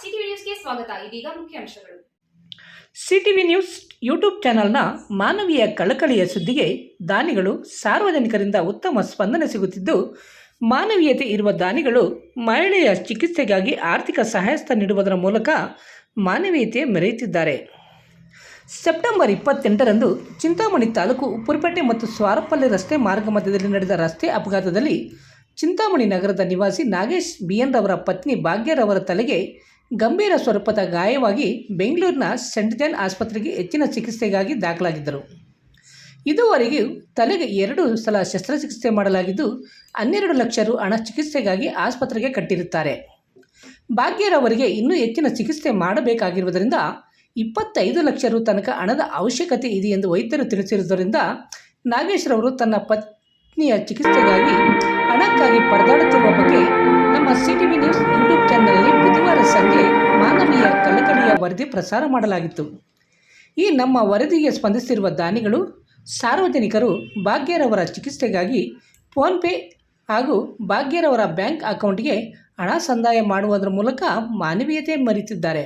CTV ನ್ಯೂಸ್ಗೆ ಸ್ವಾಗತ. ಇದೀಗ ಮುಖ್ಯಾಂಶಗಳು ಸಿಟಿವಿ ನ್ಯೂಸ್ ಯೂಟ್ಯೂಬ್ ಚಾನೆಲ್ನ ಮಾನವೀಯ ಕಳಕಳಿಯ ಸುದ್ದಿಗೆ ದಾನಿಗಳು ಸಾರ್ವಜನಿಕರಿಂದ ಉತ್ತಮ ಸ್ಪಂದನೆ ಸಿಗುತ್ತಿದ್ದು, ಮಾನವೀಯತೆ ಇರುವ ದಾನಿಗಳು ಮಹಿಳೆಯ ಚಿಕಿತ್ಸೆಗಾಗಿ ಆರ್ಥಿಕ ಸಹಾಯಸ್ಥ ನೀಡುವುದರ ಮೂಲಕ ಮಾನವೀಯತೆ ಮೆರೆಯುತ್ತಿದ್ದಾರೆ. ಸೆಪ್ಟೆಂಬರ್ ಇಪ್ಪತ್ತೆಂಟರಂದು ಚಿಂತಾಮಣಿ ತಾಲೂಕು ಉಪ್ಪುರಪೇಟೆ ಮತ್ತು ಸ್ವಾರಪಲ್ಲಿ ರಸ್ತೆ ಮಾರ್ಗ ಮಧ್ಯದಲ್ಲಿ ನಡೆದ ರಸ್ತೆ ಅಪಘಾತದಲ್ಲಿ ಚಿಂತಾಮಣಿ ನಗರದ ನಿವಾಸಿ ನಾಗೇಶ್ ಬಿಎನ್ ರವರ ಪತ್ನಿ ಭಾಗ್ಯರವರ ತಲೆಗೆ ಗಂಭೀರ ಸ್ವರೂಪದ ಗಾಯವಾಗಿ ಬೆಂಗಳೂರಿನ ಸೆಂಟ್ ಜಾನ್ ಆಸ್ಪತ್ರೆಗೆ ಹೆಚ್ಚಿನ ಚಿಕಿತ್ಸೆಗಾಗಿ ದಾಖಲಾಗಿದ್ದರು. ಇದುವರೆಗೆ ತಲೆಗೆ ಎರಡು ಸಲ ಶಸ್ತ್ರಚಿಕಿತ್ಸೆ ಮಾಡಲಾಗಿದ್ದು, ಹನ್ನೆರಡು ಲಕ್ಷ ರು ಹಣ ಚಿಕಿತ್ಸೆಗಾಗಿ ಆಸ್ಪತ್ರೆಗೆ ಕಟ್ಟಿರುತ್ತಾರೆ. ಭಾಗ್ಯರವರಿಗೆ ಇನ್ನೂ ಹೆಚ್ಚಿನ ಚಿಕಿತ್ಸೆ ಮಾಡಬೇಕಾಗಿರುವುದರಿಂದ ಇಪ್ಪತ್ತೈದು ಲಕ್ಷ ರು ತನಕ ಹಣದ ಅವಶ್ಯಕತೆ ಇದೆ ಎಂದು ವೈದ್ಯರು ತಿಳಿಸಿರುವುದರಿಂದ ನಾಗೇಶ್ ರವರು ತನ್ನ ಪತ್ನಿಯ ಚಿಕಿತ್ಸೆಗಾಗಿ ಹಣಕ್ಕಾಗಿ ಪರದಾಡುತ್ತಿರುವ ಬಗ್ಗೆ ವರದಿ ಪ್ರಸಾರ ಮಾಡಲಾಗಿತ್ತು. ಈ ನಮ್ಮ ವರದಿಗೆ ಸ್ಪಂದಿಸಿರುವ ದಾನಿಗಳು ಸಾರ್ವಜನಿಕರು ಭಾಗ್ಯರವರ ಚಿಕಿತ್ಸೆಗಾಗಿ ಫೋನ್ಪೇ ಹಾಗೂ ಭಾಗ್ಯರವರ ಬ್ಯಾಂಕ್ ಅಕೌಂಟ್ಗೆ ಹಣ ಸಂದಾಯ ಮಾಡುವುದರ ಮೂಲಕ ಮಾನವೀಯತೆ ಮರೆತಿದ್ದಾರೆ.